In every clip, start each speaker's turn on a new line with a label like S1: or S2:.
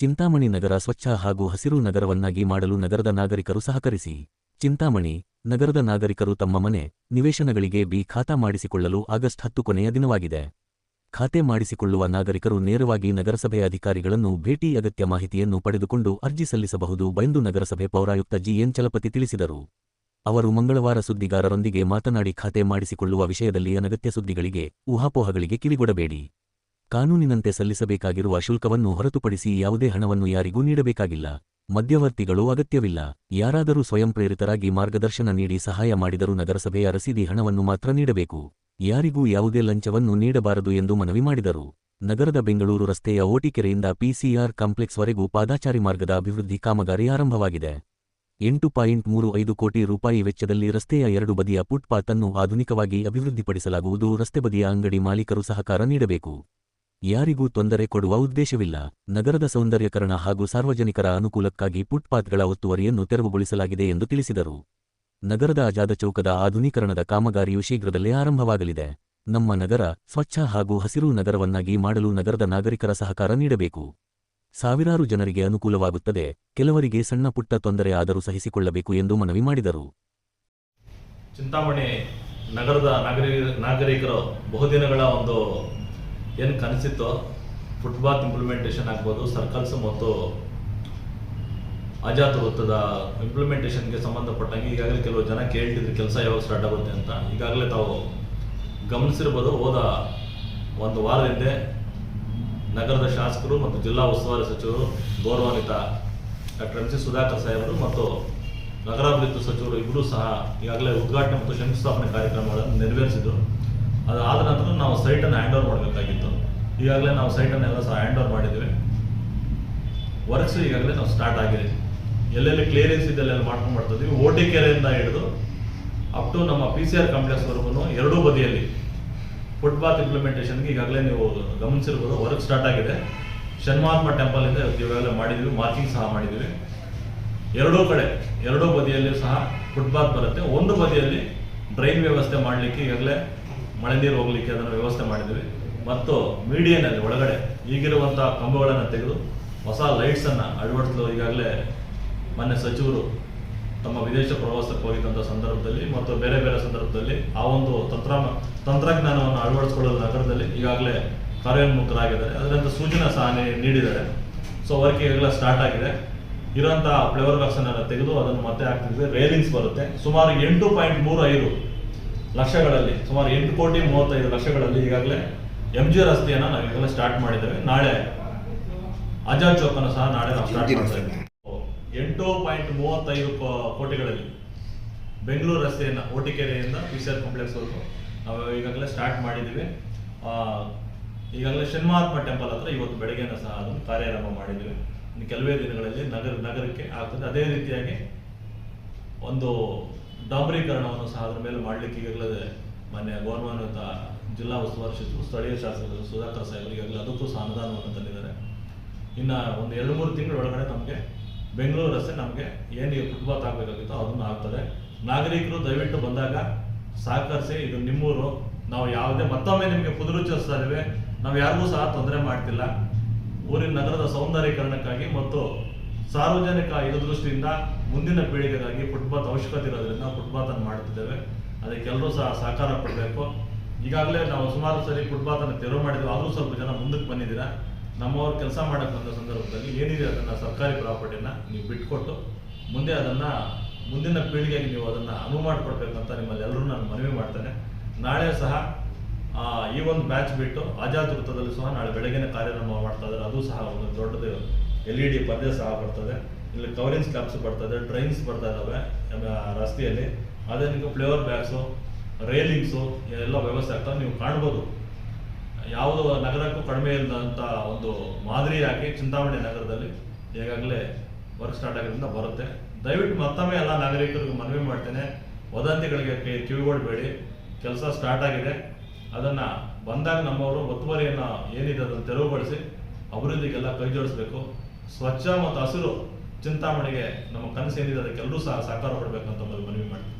S1: ಚಿಂತಾಮಣಿ ನಗರ ಸ್ವಚ್ಛ ಹಾಗೂ ಹಸಿರು ನಗರವನ್ನಾಗಿ ಮಾಡಲು ನಗರದ ನಾಗರಿಕರು ಸಹಕರಿಸಿ. ಚಿಂತಾಮಣಿ ನಗರದ ನಾಗರಿಕರು ತಮ್ಮ ಮನೆ, ನಿವೇಶನಗಳಿಗೆ ಬಿ ಖಾತಾ ಮಾಡಿಸಿಕೊಳ್ಳಲು ಆಗಸ್ಟ್ ಹತ್ತು ಕೊನೆಯ ದಿನವಾಗಿದೆ. ಖಾತೆ ಮಾಡಿಸಿಕೊಳ್ಳುವ ನಾಗರಿಕರು ನೇರವಾಗಿ ನಗರಸಭೆ ಅಧಿಕಾರಿಗಳನ್ನು ಭೇಟಿ ಅಗತ್ಯ ಮಾಹಿತಿಯನ್ನು ಪಡೆದುಕೊಂಡು ಅರ್ಜಿ ಸಲ್ಲಿಸಬಹುದು ಬೈಂದು ನಗರಸಭೆ ಪೌರಾಯುಕ್ತ ಜಿಎನ್ ಚಲಪತಿ ತಿಳಿಸಿದರು. ಅವರು ಮಂಗಳವಾರ ಸುದ್ದಿಗಾರರೊಂದಿಗೆ ಮಾತನಾಡಿ ಖಾತೆ ಮಾಡಿಸಿಕೊಳ್ಳುವ ವಿಷಯದಲ್ಲಿ ಅನಗತ್ಯ ಸುದ್ದಿಗಳಿಗೆ, ಊಹಾಪೋಹಗಳಿಗೆ ಕಿವಿಗೊಡಬೇಡಿ. ಕಾನೂನಿನಂತೆ ಸಲ್ಲಿಸಬೇಕಾಗಿರುವ ಶುಲ್ಕವನ್ನು ಹೊರತುಪಡಿಸಿ ಯಾವುದೇ ಹಣವನ್ನು ಯಾರಿಗೂ ನೀಡಬೇಕಾಗಿಲ್ಲ. ಮಧ್ಯವರ್ತಿಗಳು ಅಗತ್ಯವಿಲ್ಲ. ಯಾರಾದರೂ ಸ್ವಯಂಪ್ರೇರಿತರಾಗಿ ಮಾರ್ಗದರ್ಶನ ನೀಡಿ ಸಹಾಯ ಮಾಡಿದರೂ ನಗರಸಭೆಯ ರಸೀದಿ ಹಣವನ್ನು ಮಾತ್ರ ನೀಡಬೇಕು. ಯಾರಿಗೂ ಯಾವುದೇ ಲಂಚವನ್ನು ನೀಡಬಾರದು ಎಂದು ಮನವಿ ಮಾಡಿದರು. ನಗರದ ಬೆಂಗಳೂರು ರಸ್ತೆಯ ಓಟಿಕೆರೆಯಿಂದ ಪಿಸಿಆರ್ ಕಾಂಪ್ಲೆಕ್ಸ್ವರೆಗೂ ಪಾದಾಚಾರಿ ಮಾರ್ಗದ ಅಭಿವೃದ್ಧಿ ಕಾಮಗಾರಿ ಆರಂಭವಾಗಿದೆ. ಎಂಟು ಪಾಯಿಂಟ್ ಮೂರು ಐದು ಕೋಟಿ ರೂಪಾಯಿ ವೆಚ್ಚದಲ್ಲಿ ರಸ್ತೆಯ ಎರಡು ಬದಿಯ ಫುಟ್ಪಾತ್ ಅನ್ನು ಆಧುನಿಕವಾಗಿ ಅಭಿವೃದ್ಧಿಪಡಿಸಲಾಗುವುದು. ರಸ್ತೆ ಬದಿಯ ಅಂಗಡಿ ಮಾಲೀಕರು ಸಹಕಾರ ನೀಡಬೇಕು. ಯಾರಿಗೂ ತೊಂದರೆ ಕೊಡುವ ಉದ್ದೇಶವಿಲ್ಲ. ನಗರದ ಸೌಂದರ್ಯಕರಣ ಹಾಗೂ ಸಾರ್ವಜನಿಕರ ಅನುಕೂಲಕ್ಕಾಗಿ ಫುಟ್ಪಾತ್ಗಳ ಒತ್ತುವರಿಯನ್ನು ತೆರವುಗೊಳಿಸಲಾಗಿದೆ ಎಂದು ತಿಳಿಸಿದರು. ನಗರದ ಅಜಾದ ಚೌಕದ ಆಧುನೀಕರಣದ ಕಾಮಗಾರಿಯು ಶೀಘ್ರದಲ್ಲೇ ಆರಂಭವಾಗಲಿದೆ. ನಮ್ಮ ನಗರ ಸ್ವಚ್ಛ ಹಾಗೂ ಹಸಿರು ನಗರವನ್ನಾಗಿ ಮಾಡಲು ನಗರದ ನಾಗರಿಕರ ಸಹಕಾರ ನೀಡಬೇಕು. ಸಾವಿರಾರು ಜನರಿಗೆ ಅನುಕೂಲವಾಗುತ್ತದೆ. ಕೆಲವರಿಗೆ ಸಣ್ಣ ಪುಟ್ಟ ತೊಂದರೆ ಆದರೂ ಸಹಿಸಿಕೊಳ್ಳಬೇಕು ಎಂದು ಮನವಿ ಮಾಡಿದರು.
S2: ಚಿಂತಾಮಣಿ ನಗರದ ನಾಗರಿ, ನಾಗರಿಕರು ಬಹುದಿನಗಳ ಒಂದು ಏನು ಕನಸಿತ್ತು? ಫುಟ್ಪಾತ್ ಇಂಪ್ಲಿಮೆಂಟೇಷನ್ ಆಗ್ಬೋದು ಸರ್ಕಲ್ಸ್ ಮತ್ತು ಅಜಾತ ವೃತ್ತದ ಇಂಪ್ಲಿಮೆಂಟೇಷನ್ಗೆ ಸಂಬಂಧಪಟ್ಟಂಗೆ ಈಗಾಗಲೇ ಕೆಲವು ಜನ ಕೇಳ್ತಿದ್ರು ಕೆಲಸ ಯಾವಾಗ ಸ್ಟಾರ್ಟ್ ಆಗುತ್ತೆ ಅಂತ. ಈಗಾಗಲೇ ತಾವು ಗಮನಿಸಿರ್ಬೋದು, ಹೋದ ಒಂದು ವಾರ ಹಿಂದೆ ನಗರದ ಶಾಸಕರು ಮತ್ತು ಜಿಲ್ಲಾ ಉಸ್ತುವಾರಿ ಸಚಿವರು ಗೌರವಾನ್ವಿತ ಡಾಕ್ಟರ್ ಎಂ ಸಿ ಸುಧಾಕರ್ ಸಾಹೇಬರು ಮತ್ತು ನಗರಾಭಿವೃದ್ಧಿ ಸಚಿವರು ಇಬ್ಬರೂ ಸಹ ಈಗಾಗಲೇ ಉದ್ಘಾಟನೆ ಮತ್ತು ಶಂಕುಸ್ಥಾಪನೆ ಕಾರ್ಯಕ್ರಮಗಳನ್ನು ನೆರವೇರಿಸಿದ್ರು. ಅದು ಆದ ನಂತರ ನಾವು ಸೈಟನ್ನು ಹ್ಯಾಂಡ್ ಓವರ್ ಮಾಡಬೇಕಾಗಿತ್ತು. ಈಗಾಗಲೇ ನಾವು ಸೈಟನ್ನೆಲ್ಲ ಸಹ ಹ್ಯಾಂಡ್ ಓವರ್ ಮಾಡಿದ್ದೀವಿ. ವರ್ಕ್ಸ್ ಈಗಾಗಲೇ ನಾವು ಸ್ಟಾರ್ಟ್ ಆಗಿದೆ. ಎಲ್ಲೆಲ್ಲಿ ಕ್ಲಿಯರೆನ್ಸ್ ಇದೆಲ್ಲ ಮಾಡ್ಕೊಂಡು ಮಾಡ್ತಾ ಇದ್ದೀವಿ ಓಟಿ ಕೆರೆಯಿಂದ ಹಿಡಿದು ಅಪ್ ಟು ನಮ್ಮ ಪಿ ಸಿ ಆರ್ ಕಾಂಪ್ಲೆಕ್ಸ್ವರೆಗೂ ಎರಡೂ ಬದಿಯಲ್ಲಿ ಫುಟ್ಪಾತ್ ಇಂಪ್ಲಿಮೆಂಟೇಷನ್ಗೆ ಈಗಾಗಲೇ ನೀವು ಗಮನಿಸಿರ್ಬೋದು ವರ್ಕ್ ಸ್ಟಾರ್ಟ್ ಆಗಿದೆ. ಶನ್ಮಾತ್ಮ ಟೆಂಪಲ್ ಇಂದ ಈಗಾಗಲೇ ಮಾಡಿದ್ದೀವಿ ಮಾರ್ಕಿಂಗ್ ಸಹ ಮಾಡಿದ್ದೀವಿ. ಎರಡೂ ಕಡೆ, ಎರಡೂ ಬದಿಯಲ್ಲಿ ಸಹ ಫುಟ್ಪಾತ್ ಬರುತ್ತೆ. ಒಂದು ಬದಿಯಲ್ಲಿ ಡ್ರೈನ್ ವ್ಯವಸ್ಥೆ ಮಾಡಲಿಕ್ಕೆ ಈಗಾಗಲೇ ಮಳೆ ನೀರು ಹೋಗ್ಲಿಕ್ಕೆ ಅದನ್ನು ವ್ಯವಸ್ಥೆ ಮಾಡಿದ್ವಿ. ಮತ್ತು ಮೀಡಿಯನಲ್ಲಿ ಒಳಗಡೆ ಈಗಿರುವಂತಹ ಕಂಬಗಳನ್ನು ತೆಗೆದು ಹೊಸ ಲೈಟ್ಸ್ ಅನ್ನ ಅಳವಡಿಸಲು ಈಗಾಗಲೇ ಮೊನ್ನೆ ಸಚಿವರು ತಮ್ಮ ವಿದೇಶ ಪ್ರವಾಸಕ್ಕೆ ಹೋಗಿದ್ದಂಥ ಸಂದರ್ಭದಲ್ಲಿ ಮತ್ತು ಬೇರೆ ಬೇರೆ ಸಂದರ್ಭದಲ್ಲಿ ಆ ಒಂದು ತಂತ್ರ ತಂತ್ರಜ್ಞಾನವನ್ನು ಅಳವಡಿಸಿಕೊಳ್ಳಲು ನಗರದಲ್ಲಿ ಈಗಾಗಲೇ ಕಾರ್ಯೋನ್ಮುಖರಾಗಿದ್ದಾರೆ. ಅದರಿಂದ ಸೂಚನಾ ಸಹ ನೀಡಿದ್ದಾರೆ. ಸೊ ವರ್ಕ್ ಈಗಾಗಲೇ ಸ್ಟಾರ್ಟ್ ಆಗಿದೆ. ಇರುವಂತಹ ಫ್ಲೇವರ್ ಬಾಕ್ಸ್ ತೆಗೆದು ಅದನ್ನು ಮತ್ತೆ ಹಾಕ್ತಿದ್ವಿ. ರೇಲಿಂಗ್ಸ್ ಬರುತ್ತೆ. ಸುಮಾರು ಎಂಟು ಪಾಯಿಂಟ್ ಮೂರು ಐದು ಲಕ್ಷಗಳಲ್ಲಿ ಸುಮಾರು ಎಂಟು ಕೋಟಿ ಮೂವತ್ತೈದು ಲಕ್ಷಗಳಲ್ಲಿ ಈಗಾಗಲೇ ಎಂ ಜಿ ರಸ್ತೆಯನ್ನ ನಾವು ಈಗಾಗಲೇ ಸ್ಟಾರ್ಟ್ ಮಾಡಿದ್ದೇವೆ. ನಾಳೆ ಆಜಾದ್ ಚೌಕನ್ನು ಸಹ ನಾಳೆ ನಾವು ಸ್ಟಾರ್ಟ್ ಮಾಡ್ತೇವೆ. ಎಂಟು ಪಾಯಿಂಟ್ ಮೂವತ್ತೈದು ಕೋಟಿಗಳಲ್ಲಿ ಬೆಂಗಳೂರು ರಸ್ತೆಯನ್ನ ಓಟಿಕೆರೆಯಿಂದ ಪಿ ಸಿ ಆರ್ ಕಾಂಪ್ಲೆಕ್ಸ್ವರೆಗೂ ನಾವು ಈಗಾಗಲೇ ಸ್ಟಾರ್ಟ್ ಮಾಡಿದ್ದೀವಿ. ಆ, ಈಗಾಗಲೇ ಶನ್ಮಹಾತ್ಮ ಟೆಂಪಲ್ ಹತ್ರ ಇವತ್ತು ಬೆಳಗ್ಗೆನ ಸಹ ಅದನ್ನು ಕಾರ್ಯಾರಂಭ ಮಾಡಿದ್ದೀವಿ. ಇನ್ನು ಕೆಲವೇ ದಿನಗಳಲ್ಲಿ ನಗರ ನಗರಕ್ಕೆ ಆಗ್ತದೆ. ಅದೇ ರೀತಿಯಾಗಿ ಒಂದು ಡಾಂಬರೀಕರಣವನ್ನು ಸಹ ಅದರ ಮೇಲೆ ಮಾಡಲಿಕ್ಕೆ ಈಗಾಗಲೇ ಮಾನ್ಯ ಗೌರವಾನ್ವಿತ ಜಿಲ್ಲಾ ಉಸ್ತುವಾರಿ ಸ್ಥಳೀಯ ಶಾಸಕರು ಸುಧಾಕರ್ ಸಾಹೇಬ್ ಈಗಾಗಲೇ ಅದಕ್ಕೂ ಸಹ ಅನುದಾನವನ್ನು ತಂದಿದ್ದಾರೆ. ಇನ್ನು ಒಂದು ಎರಡು ಮೂರು ತಿಂಗಳ ಒಳಗಡೆ ನಮಗೆ ಬೆಂಗಳೂರು ರಸ್ತೆ ನಮಗೆ ಏನು ಫುಟ್ಪಾತ್ ಆಗಬೇಕಾಗಿತ್ತೋ ಅದನ್ನು ಆಗ್ತದೆ. ನಾಗರಿಕರು ದಯವಿಟ್ಟು ಬಂದಾಗ ಸಹಕರಿಸಿ, ಇದು ನಿಮ್ಮೂರು. ನಾವು ಯಾವುದೇ, ಮತ್ತೊಮ್ಮೆ ನಿಮಗೆ ಪುನರುಚ್ಚರಿಸ್ತಾ ಇದ್ದೇವೆ ನಾವು ಯಾರಿಗೂ ಸಹ ತೊಂದರೆ ಮಾಡ್ತಿಲ್ಲ. ಊರಿನ ನಗರದ ಸೌಂದರ್ಯೀಕರಣಕ್ಕಾಗಿ ಮತ್ತು ಸಾರ್ವಜನಿಕ ಹಿತದೃಷ್ಟಿಯಿಂದ ಮುಂದಿನ ಪೀಳಿಗೆಗಾಗಿ ಫುಟ್ಪಾತ್ ಅವಶ್ಯಕತೆ ಇರೋದ್ರಿಂದ ಫುಟ್ಪಾತ್ ಅನ್ನು ಮಾಡುತ್ತಿದ್ದೇವೆ. ಅದಕ್ಕೆಲ್ಲರೂ ಸಹ ಸಹಕಾರ ಕೊಡಬೇಕು ಈಗಾಗಲೇ ನಾವು ಸುಮಾರು ಸರಿ ಫುಟ್ಪಾತ್ ಅನ್ನು ತೆರವು ಮಾಡಿದ್ವಿ ಆದರೂ ಸ್ವಲ್ಪ ಜನ ಮುಂದಕ್ಕೆ ಬಂದಿದ್ದೀರಾ? ನಮ್ಮವ್ರು ಕೆಲಸ ಮಾಡಕ್ಕೆ ಬಂದ ಸಂದರ್ಭದಲ್ಲಿ ಏನಿದೆ ಅದನ್ನು ಸರ್ಕಾರಿ ಪ್ರಾಪರ್ಟಿನ ನೀವು ಬಿಟ್ಕೊಟ್ಟು ಮುಂದೆ ಅದನ್ನು ಮುಂದಿನ ಪೀಳಿಗೆಗೆ ನೀವು ಅದನ್ನು ಅನುವು ಮಾಡಿಕೊಡ್ಬೇಕಂತ ನಿಮ್ಮಲ್ಲಿ ಎಲ್ಲರೂ ನಾನು ಮನವಿ ಮಾಡ್ತೇನೆ. ನಾಳೆ ಸಹ ಈ ಒಂದು ಬ್ಯಾಚ್ ಬಿಟ್ಟು ಆಜಾದ್ ವೃತ್ತದಲ್ಲಿ ಸಹ ನಾಳೆ ಬೆಳಗಿನ ಕಾರ್ಯಕ್ರಮ ಮಾಡ್ತಾ ಇದ್ದಾರೆ. ಅದು ಸಹ ಒಂದು ದೊಡ್ಡದು ಎಲ್ ಇ ಡಿ ಪರ್ದೆ ಸಹ ಬರ್ತದೆ. ಇಲ್ಲಿ ಕವರಿಂಗ್ ಸ್ಲಾಬ್ಸ್ ಬರ್ತದೆ ಡ್ರೈನ್ಸ್ ಬರ್ತಾ ಇದಾವೆ ರಸ್ತೆಯಲ್ಲಿ. ಅದೇ ನಿಮಗೆ ಫ್ಲೇವರ್ ಬ್ಯಾಗ್ಸು ರೈಲಿಂಗ್ಸು ಎಲ್ಲ ವ್ಯವಸ್ಥೆ ಆಗ್ತಾವೆ ನೀವು ಕಾಣ್ಬೋದು. ಯಾವುದೋ ನಗರಕ್ಕೂ ಕಡಿಮೆ ಇಲ್ಲದಂತ ಒಂದು ಮಾದರಿಯಾಗಿ ಚಿಂತಾಮಣಿ ನಗರದಲ್ಲಿ ಈಗಾಗಲೇ ವರ್ಕ್ ಸ್ಟಾರ್ಟ್ ಆಗಿರೋದ್ರಿಂದ ಬರುತ್ತೆ. ದಯವಿಟ್ಟು ಮತ್ತೊಮ್ಮೆ ಎಲ್ಲ ನಾಗರಿಕರಿಗೂ ಮನವಿ ಮಾಡ್ತೇನೆ. ವದಂತಿಗಳಿಗೆ ಕಿವಿಗೊಳ್ಬೇಡಿ ಕೆಲಸ ಸ್ಟಾರ್ಟ್ ಆಗಿದೆ. ಅದನ್ನು ಬಂದಾಗ ನಮ್ಮವರು ಒತ್ತುವರಿಯನ್ನು ಏನಿದೆ ಅದನ್ನು ತೆರವುಗೊಳಿಸಿ ಅಭಿವೃದ್ಧಿಗೆಲ್ಲ ಕೈ ಜೋಡಿಸ್ಬೇಕು. ಸ್ವಚ್ಛ ಮತ್ತು ಹಸಿರು ಚಿಂತಾಮಣಿಗೆ ನಮ್ಮ ಕನಸು ಏನಿದೆ ಅದಕ್ಕೆಲ್ಲರೂ ಸಹ ಸಹಕಾರ ಕೊಡಬೇಕಂತ ಮೊದಲು ಮನವಿ ಮಾಡ್ತೀನಿ.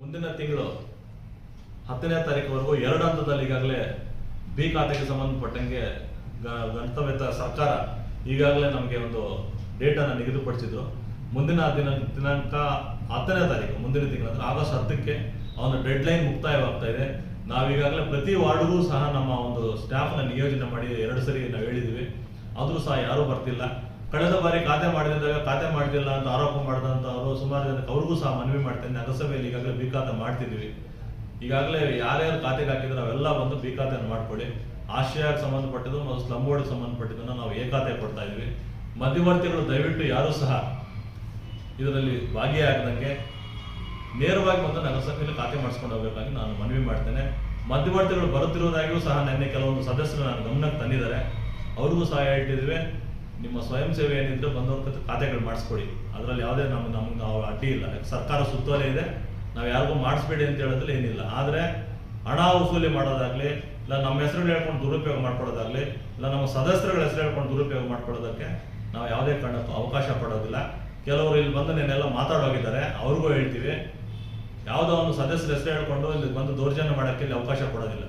S2: ಮುಂದಿನ ತಿಂಗಳು ಹತ್ತನೇ ತಾರೀಕುವರೆಗೂ ಎರಡು ಹಂತದಲ್ಲಿ ಈಗಾಗಲೇ ಬಿ ಖಾತೆಗೆ ಸಂಬಂಧಪಟ್ಟಂಗೆ ಗಂತವ್ಯತ ಸರ್ಕಾರ ಈಗಾಗಲೇ ನಮಗೆ ಒಂದು ಡೇಟನ್ನು ನಿಗದಿಪಡಿಸಿದ್ರು ಮುಂದಿನ ದಿನ, ದಿನಾಂಕ ಹತ್ತನೇ ತಾರೀಕು, ಮುಂದಿನ ತಿಂಗಳು, ಅಂದರೆ ಆಗಸ್ಟ್ ಹತ್ತಕ್ಕೆ ಅವನ ಡೆಡ್ ಲೈನ್ ಮುಕ್ತಾಯವಾಗ್ತಾ ಇದೆ. ನಾವೀಗಾಗಲೇ ಪ್ರತಿ ವಾರ್ಡ್ಗೂ ಸಹ ನಮ್ಮ ಒಂದು ಸ್ಟಾಫ್ನ ನಿಯೋಜನೆ ಮಾಡಿ, ಎರಡು ಸರಿ ನಾವು ಹೇಳಿದ್ದೀವಿ. ಆದರೂ ಸಹ ಯಾರೂ ಬರ್ತಿಲ್ಲ. ಕಳೆದ ಬಾರಿ ಖಾತೆ ಮಾಡದಿದ್ದಾಗ ಖಾತೆ ಮಾಡ್ತಿಲ್ಲ ಅಂತ ಆರೋಪ ಮಾಡಿದಂಥವರು ಸುಮಾರು ಜನಕ್ಕೆ ಅವ್ರಿಗೂ ಸಹ ಮನವಿ ಮಾಡ್ತೇನೆ. ನಗರಸಭೆಯಲ್ಲಿ ಈಗಾಗಲೇ ಬಿ ಖಾತೆ ಮಾಡ್ತಿದ್ವಿ ಈಗಾಗಲೇ ಯಾರ್ಯಾರು ಖಾತೆಗೆ ಹಾಕಿದ್ರೆ ಅವೆಲ್ಲ ಬಂದು ಬಿ ಖಾತೆಯನ್ನು ಮಾಡ್ಕೊಳ್ಳಿ. ಆಶ್ರಯಕ್ಕೆ ಸಂಬಂಧಪಟ್ಟಿದ್ದು ಮತ್ತು ಸ್ಲಮ್ ಬೋರ್ಡ್ಗೆ ಸಂಬಂಧಪಟ್ಟಿದ್ದನ್ನು ನಾವು ಏ ಖಾತೆ ಕೊಡ್ತಾ ಇದ್ವಿ ಮಧ್ಯವರ್ತಿಗಳು ದಯವಿಟ್ಟು ಯಾರೂ ಸಹ ಇದರಲ್ಲಿ ಭಾಗಿಯಾಗದಂಗೆ ನೇರವಾಗಿ ಬಂದು ನಗರಸಭೆಯಲ್ಲಿ ಖಾತೆ ಮಾಡಿಸ್ಕೊಂಡು ಹೋಗಬೇಕಾಗಿ ನಾನು ಮನವಿ ಮಾಡ್ತೇನೆ. ಮಧ್ಯವರ್ತಿಗಳು ಬರುತ್ತಿರುವುದಾಗಿಯೂ ಸಹ ನಿನ್ನೆ ಕೆಲವೊಂದು ಸದಸ್ಯರು ನನ್ನ ಗಮನಕ್ಕೆ ತಂದಿದ್ದಾರೆ. ಅವ್ರಿಗೂ ಸಹಾಯ ಹೇಳ್ತಿದ್ವಿ. ನಿಮ್ಮ ಸ್ವಯಂ ಸೇವೆ ಏನಿದ್ರೆ ಬಂದವ್ರ ಖಾತೆಗಳು ಮಾಡಿಸ್ಕೊಡಿ. ಅದರಲ್ಲಿ ಯಾವುದೇ ನಮ್ಮ ನಮ್ಗೆ ನಾವು ಅಡ್ಡಿ ಇಲ್ಲ. ಸರ್ಕಾರ ಸುತ್ತೋಲೆ ಇದೆ. ನಾವು ಯಾರಿಗೂ ಮಾಡಿಸ್ಬೇಡಿ ಅಂತ ಹೇಳೋದ್ರಲ್ಲಿ ಏನಿಲ್ಲ. ಆದರೆ ಹಣ ವಸೂಲಿ ಮಾಡೋದಾಗ್ಲಿ, ಇಲ್ಲ ನಮ್ಮ ಹೆಸರು ಹೇಳ್ಕೊಂಡು ದುರುಪಯೋಗ ಮಾಡ್ಕೊಡೋದಾಗ್ಲಿ ಇಲ್ಲ ನಮ್ಮ ಸದಸ್ಯರುಗಳ ಹೆಸರು ಹೇಳ್ಕೊಂಡು ದುರುಪಯೋಗ ಮಾಡ್ಕೊಡೋದಕ್ಕೆ ನಾವು ಯಾವುದೇ ಕಾರಣಕ್ಕೂ ಅವಕಾಶ ಪಡೋದಿಲ್ಲ ಕೆಲವರು ಇಲ್ಲಿ ಬಂದು ನೆನ್ನೆಲ್ಲ ಮಾತಾಡೋಗಿದ್ದಾರೆ. ಅವ್ರಿಗೂ ಹೇಳ್ತೀವಿ. ಯಾವುದೋ ಒಂದು ಸದಸ್ಯರ ಹೆಸರು ಹೇಳ್ಕೊಂಡು ಇಲ್ಲಿ ಬಂದು ದೌರ್ಜನ್ಯ ಮಾಡೋಕ್ಕೆ ಇಲ್ಲಿ ಅವಕಾಶ ಕೊಡೋದಿಲ್ಲ.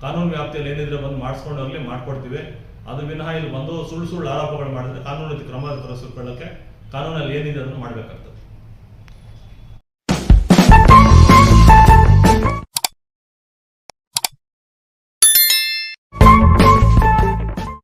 S2: ಕಾನೂನು ವ್ಯಾಪ್ತಿಯಲ್ಲಿ ಏನಿದ್ರೆ ಬಂದು ಮಾಡಿಸ್ಕೊಂಡು ಹೋಗ್ಲಿ, ಮಾಡ್ಕೊಡ್ತೀವಿ. ಅದು ವಿನಃ ಇಲ್ಲಿ ಬಂದು ಸುಳ್ಳು ಸುಳ್ಳು ಆರೋಪಗಳು ಮಾಡಿದ್ರೆ ಕಾನೂನು ಕ್ರಮ ತೆಗೆದುಕೊಳ್ಳೋಕ್ಕೆ ಕಾನೂನಲ್ಲಿ ಏನಿದೆ ಅದನ್ನು ಮಾಡಬೇಕಾಗ್ತದೆ.